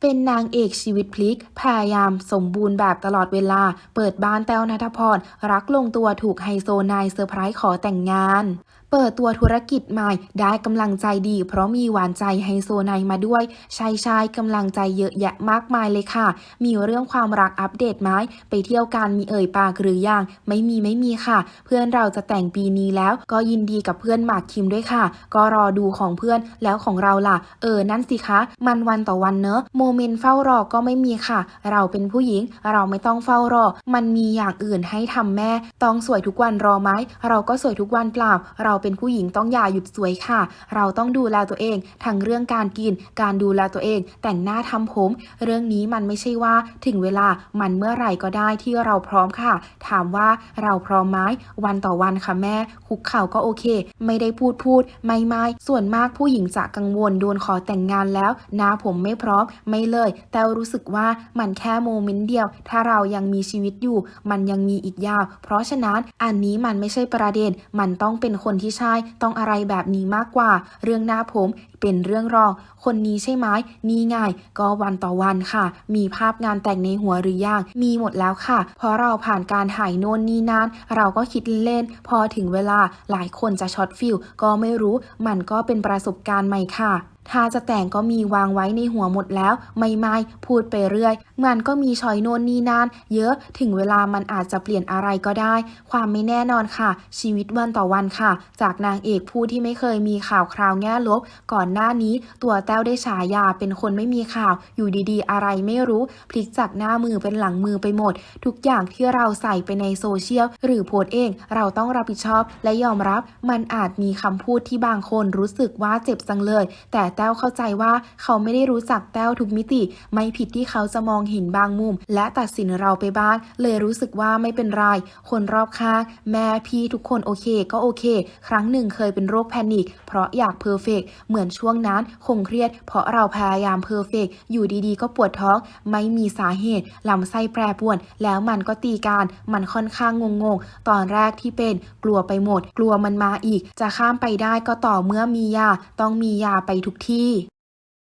เป็นนางเอกชีวิตพลิก พยายามสมบูรณ์แบบตลอดเวลา เปิดบ้านแต้วนัทพร รักลงตัวถูกไฮโซนายเซอร์ไพรส์ขอแต่งงาน เปิดตัวธุรกิจใหม่ ได้กำลังใจดี เพราะมีหวานใจไฮโซนายมาด้วยชายชายกำลังใจเยอะแยะมากมายเลยค่ะ มีเรื่องความรักอัปเดตไหมไปเที่ยวกันมีเอ่ยปากหรือยังไม่มีไม่มีค่ะ เพื่อนเราจะแต่งปีนี้แล้ว ก็ยินดีกับเพื่อนหมากคิมด้วยค่ะ ก็รอดูของเพื่อนแล้วของเราล่ะ เออนั่นสิคะ มันวันต่อวันเนอะโมเมนต์เฝ้ารอก็ไม่มีค่ะ เราเป็นผู้หญิง เราไม่ต้องเฝ้ารอ มันมีอย่างอื่นให้ทำแม่ ต้องสวยทุกวันรอไหมเราก็สวยทุกวันเปล่าเราเป็นผู้หญิงต้องอย่าหยุดสวยค่ะ เราต้องดูแลตัวเอง ทั้งเรื่องการกิน การดูแลตัวเอง แต่งหน้าทำผม เรื่องนี้มันไม่ใช่ว่า ถึงเวลามันเมื่อไหร่ก็ได้ที่เราพร้อมค่ะ ถามว่าเราพร้อมไหมวันต่อวันค่ะแม่ คุกเข่าก็โอเค ไม่ได้พูดพูด ไม่ไม่ส่วนมากผู้หญิงจะกังวลโดนขอแต่งงานแล้วหน้าผมไม่พร้อมไม่เลย แต่รู้สึกว่ามันแค่โมเมนต์เดียว ถ้าเรายังมีชีวิตอยู่ มันยังมีอีกยาว เพราะฉะนั้นอันนี้มันไม่ใช่ประเด็นมันต้องเป็นคนที่ใช่ต้องอะไรแบบนี้มากกว่า เรื่องหน้าผมเป็นเรื่องรอง คนนี้ใช่ไหมนี่ไงก็วันต่อวันค่ะ มีภาพงานแต่งในหัวหรือยัง มีหมดแล้วค่ะ เพราะเราผ่านการถ่ายโน่นนี่นั้น เราก็คิดเล่น พอถึงเวลาหลายคนจะช็อตฟิลก็ไม่รู้ มันก็เป็นประสบการณ์ใหม่ค่ะ ถ้าจะแต่งก็มีวางไว้ในหัวหมดแล้ว ไม่ไม่พูดไปเรื่อย มันก็มีชอยโน่นนี่นั่นเยอะถึงเวลามันอาจจะเปลี่ยนอะไรก็ได้ ความไม่แน่นอนค่ะ ชีวิตวันต่อวันค่ะ จากนางเอกผู้ที่ไม่เคยมีข่าวคราวแง่ลบ ก่อนหน้านี้ตัวแต้วได้ฉายาเป็นคนไม่มีข่าว อยู่ดีๆ อะไรไม่รู้ พลิกจากหน้ามือเป็นหลังมือไปหมด ทุกอย่างที่เราใส่ไปในโซเชียลหรือโพสต์เอง เราต้องรับผิดชอบและยอมรับ มันอาจมีคำพูดที่บางคนรู้สึกว่าเจ็บจังเลย แต่แต้วเข้าใจว่าเขาไม่ได้รู้จักแต้วทุกมิติ ไม่ผิดที่เขาจะมองเห็นบางมุม และตัดสินเราไปบ้าง เลยรู้สึกว่าไม่เป็นไร คนรอบข้างแม่พี่ทุกคนโอเคก็โอเค ครั้งหนึ่งเคยเป็นโรคแพนิคเพราะอยากเพอร์เฟกเหมือนช่วงนั้นคงเครียด เพราะเราพยายามเพอร์เฟกอยู่ดีๆ ก็ปวดท้อง ไม่มีสาเหตุลำไส้แปรปวน แล้วมันก็ตีการ มันค่อนข้างงงๆ ตอนแรกที่เป็นกลัวไปหมด กลัวมันมาอีก จะข้ามไปได้ก็ต่อเมื่อมียา ต้องมียาไปทุกที่